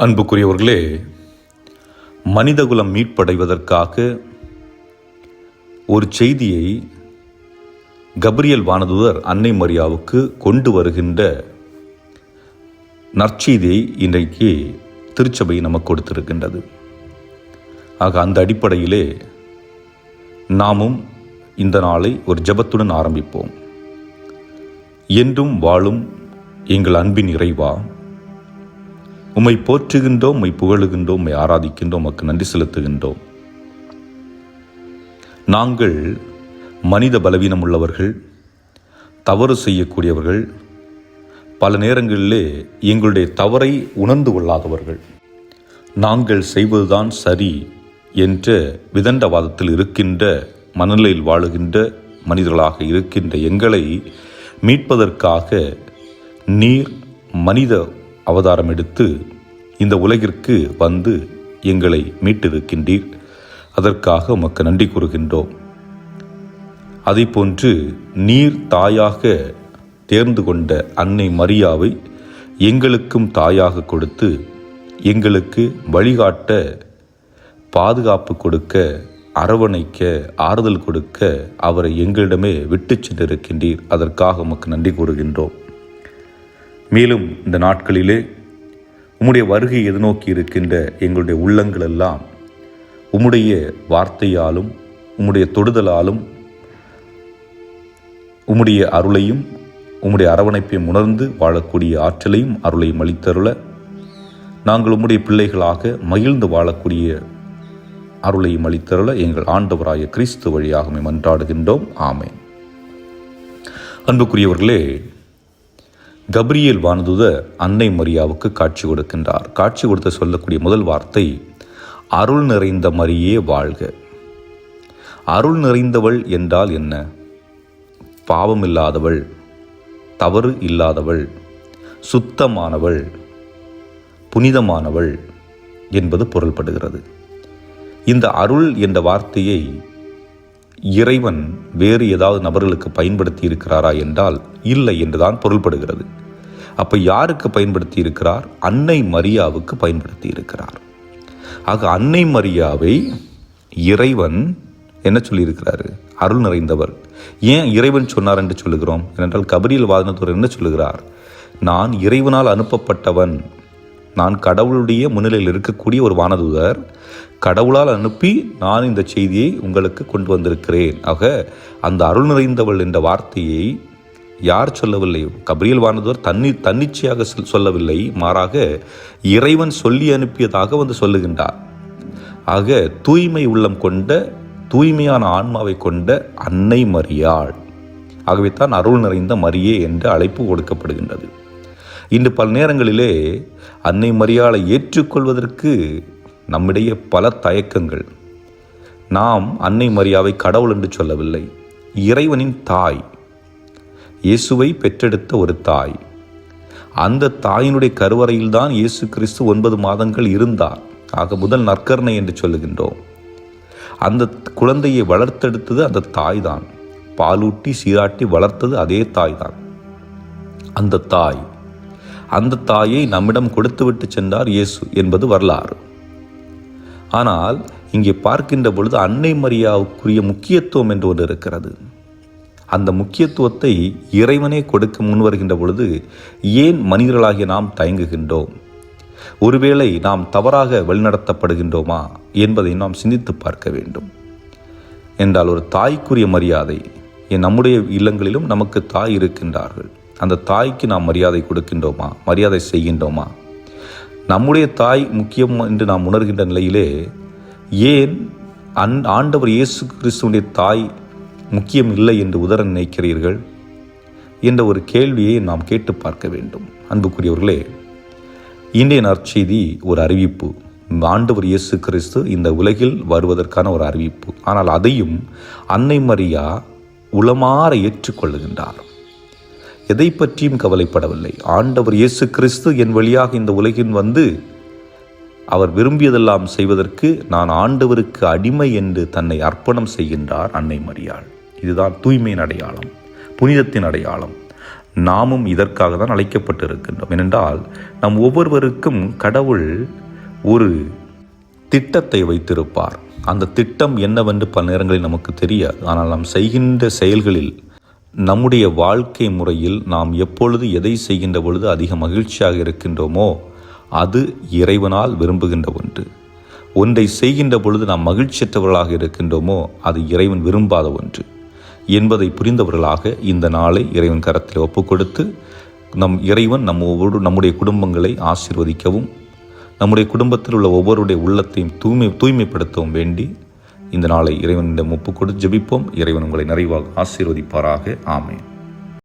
அன்புக்குரியவர்களே மனிதகுலம் மீட்படைவதற்காக ஒரு செய்தியை கபிரியல் வானதுதர் அன்னை மரியாவுக்கு கொண்டு வருகின்ற நற்செய்தியை இன்றைக்கு திருச்சபை நமக்கு கொடுத்திருக்கின்றது. ஆக அந்த அடிப்படையிலே நாமும் இந்த நாளை ஒரு ஜெபத்துடன் ஆரம்பிப்போம். என்றும் வாழும் எங்கள் அன்பின் இறைவா உம்மை போற்றுகின்றோம் உம்மை புகழுகின்றோம் உம்மை ஆராதிக்கின்றோம் உமக்கு நன்றி செலுத்துகின்றோம். நாங்கள் மனித பலவீனம் உள்ளவர்கள் தவறு செய்யக்கூடியவர்கள் பல நேரங்களிலே எங்களுடைய தவறை உணர்ந்து கொள்ளாதவர்கள். நாங்கள் செய்வதுதான் சரி என்ற விதண்டவாதத்தில் இருக்கின்ற மனநிலையில் வாழுகின்ற மனிதர்களாக இருக்கின்ற எங்களை மீட்பதற்காக நீர் மனித அவதாரம் எடுத்து இந்த உலகிற்கு வந்து எங்களை மீட்டிருக்கின்றீர். அதற்காக உமக்கு நன்றி கூறுகின்றோம். போன்று நீர் தாயாக தேர்ந்து கொண்ட அன்னை மரியாவை எங்களுக்கும் தாயாக கொடுத்து எங்களுக்கு வழிகாட்ட பாதுகாப்பு கொடுக்க அரவணைக்க ஆறுதல் கொடுக்க அவரை எங்களிடமே விட்டு சென்றிருக்கின்றீர். அதற்காக உமக்கு நன்றி கூறுகின்றோம். மேலும் இந்த நாட்களிலே உம்முடைய வருகை எதிர்நோக்கி இருக்கின்ற எங்களுடைய உள்ளங்கள் எல்லாம் உம்முடைய வார்த்தையாலும் உம்முடைய தொடுதலாலும் உம்முடைய அருளையும் உம்முடைய அரவணைப்பையும் உணர்ந்து வாழக்கூடிய ஆற்றலையும் அருளையும் அளித்தருள நாங்கள் உம்முடைய பிள்ளைகளாக மகிழ்ந்து வாழக்கூடிய அருளையும் அளித்தருள எங்கள் ஆண்டவராய கிறிஸ்து வழியாகவே மன்றாடுகின்றோம் ஆமேன். அன்புக்குரியவர்களே கப்ரியல் வானதுதர் அன்னை மரியாவுக்கு காட்சி கொடுக்கின்றார். காட்சி கொடுத்த சொல்லக்கூடிய முதல் வார்த்தை அருள் நிறைந்த மரியே வாழ்க. அருள் நிறைந்தவள் என்றால் என்ன? பாவம் இல்லாதவள் தவறு இல்லாதவள் சுத்தமானவள் புனிதமானவள் என்பது பொருள்படுகிறது. இந்த அருள் என்ற வார்த்தையை இறைவன் வேறு ஏதாவது நபர்களுக்கு பயன்படுத்தி இருக்கிறாரா என்றால் இல்லை என்றுதான் பொருள்படுகிறது. அப்போ யாருக்கு பயன்படுத்தி இருக்கிறார் அன்னை மரியாவுக்கு பயன்படுத்தி இருக்கிறார் ஆக அன்னை மரியாவை இறைவன் என்ன சொல்லியிருக்கிறாரு? அருள் நிறைந்தவர். ஏன் இறைவன் சொன்னார் என்று சொல்லுகிறோம்? ஏனென்றால் கபரியல் வாதனத்துவர் என்ன சொல்லுகிறார்? நான் இறைவனால் அனுப்பப்பட்டவன். நான் கடவுளுடைய முன்னிலையில் இருக்கக்கூடிய ஒரு வானதுதர். கடவுளால் அனுப்பி நான் இந்த செய்தியை உங்களுக்கு கொண்டு வந்திருக்கிறேன். ஆக அந்த அருள் நிறைந்தவள் என்ற வார்த்தையை யார் சொல்லவில்லை? கபிரியல் வானதோர் தன்னி தன்னிச்சையாக சொல்லவில்லை. மாறாக இறைவன் சொல்லி அனுப்பியதாக வந்து சொல்லுகின்றார். ஆக தூய்மை உள்ளம் கொண்ட தூய்மையான ஆன்மாவை கொண்ட அன்னை மரியாள். ஆகவே தான் அருள் நிறைந்த மரியே என்று அழைப்பு கொடுக்கப்படுகின்றது. இன்று பல நேரங்களிலே அன்னை மரியாளை ஏற்றுக்கொள்வதற்கு நம்மிடையே பல தயக்கங்கள். நாம் அன்னை மரியாவை கடவுள் என்று சொல்லவில்லை இறைவனின் தாய் இயேசுவை பெற்றெடுத்த ஒரு தாய். அந்த தாயினுடைய கருவறையில்தான் இயேசு கிறிஸ்து ஒன்பது மாதங்கள் இருந்தார். ஆக முதல் நற்கரணை என்று சொல்லுகின்றோம். அந்த குழந்தையை வளர்த்தெடுத்தது அந்த தாய் தான் பாலூட்டி சீராட்டி வளர்த்தது அதே தாய் தான் அந்த தாய் அந்த தாயை நம்மிடம் கொடுத்துவிட்டு சென்றார் இயேசு என்பது வரலாறு. ஆனால் இங்கே பார்க்கின்ற பொழுது அன்னை மரியாவுக்குரிய முக்கியத்துவம் என்று ஒன்று இருக்கிறது. அந்த முக்கியத்துவத்தை இறைவனே கொடுக்க முன்வருகின்ற பொழுது ஏன் மனிதர்களாகிய நாம் தயங்குகின்றோம்? ஒருவேளை நாம் தவறாக வழிநடத்தப்படுகின்றோமா என்பதை நாம் சிந்தித்து பார்க்க வேண்டும். என்றால் ஒரு தாய்க்குரிய மரியாதை என் நம்முடைய இல்லங்களிலும் நமக்கு தாய் இருக்கின்றார்கள். அந்த தாய்க்கு நாம் மரியாதை கொடுக்கின்றோமா? மரியாதை செய்கின்றோமா? நம்முடைய தாய் முக்கியம் என்று நாம் உணர்கின்ற நிலையிலே ஏன் அன் ஆண்டவர் இயேசு கிறிஸ்துவனுடைய தாய் முக்கியம் இல்லை என்று உதர நினைக்கிறீர்கள்? என்ற ஒரு கேள்வியை நாம் கேட்டு பார்க்க வேண்டும். அன்புக்குரியவர்களே இன்றைய நற்செய்தி ஒரு அறிவிப்பு. ஆண்டவர் இயேசு கிறிஸ்து இந்த உலகில் வருவதற்கான ஒரு அறிவிப்பு. ஆனால் அதையும் அன்னை மரியா உளமாற ஏற்றுக்கொள்ளுகின்றார். எதை பற்றியும் கவலைப்படவில்லை. ஆண்டவர் இயேசு கிறிஸ்து என் வழியாக இந்த உலகின் வந்து அவர் விரும்பியதெல்லாம் செய்வதற்கு நான் ஆண்டவருக்கு அடிமை என்று தன்னை அர்ப்பணம் செய்கின்றார் அன்னை மரியாள். இதுதான் தூய்மையின் அடையாளம் புனிதத்தின் அடையாளம். நாமும் இதற்காக தான் அழைக்கப்பட்டிருக்கின்றோம். ஏனென்றால் நம் ஒவ்வொருவருக்கும் கடவுள் ஒரு திட்டத்தை வைத்திருப்பார். அந்த திட்டம் என்னவென்று பல நேரங்களில் நமக்கு தெரியாது. ஆனால் நாம் செய்கின்ற செயல்களில் நம்முடைய வாழ்க்கை முறையில் நாம் எப்பொழுது எதை செய்கின்ற பொழுது அதிக மகிழ்ச்சியாக இருக்கின்றோமோ அது இறைவனால் விரும்புகின்ற ஒன்று. ஒன்றை செய்கின்ற பொழுது நாம் மகிழ்ச்சியற்றவர்களாக இருக்கின்றோமோ அது இறைவன் விரும்பாத ஒன்று. என்பதை புரிந்தவர்களாக இந்த நாளை இறைவன் கரத்தில் ஒப்புக்கொடுத்து நம் இறைவன் நம் ஒவ்வொரு நம்முடைய குடும்பங்களை ஆசீர்வதிக்கவும் நம்முடைய குடும்பத்தில் உள்ள ஒவ்வொருடைய உள்ளத்தையும் தூய்மை தூய்மைப்படுத்தவும் வேண்டி இந்த நாளை இறைவனிடம் ஒப்புக் கொடுத்து ஜெபிப்போம். இறைவன் உங்களை நிறைவாக ஆசீர்வதிப்பாராக. ஆமேன்.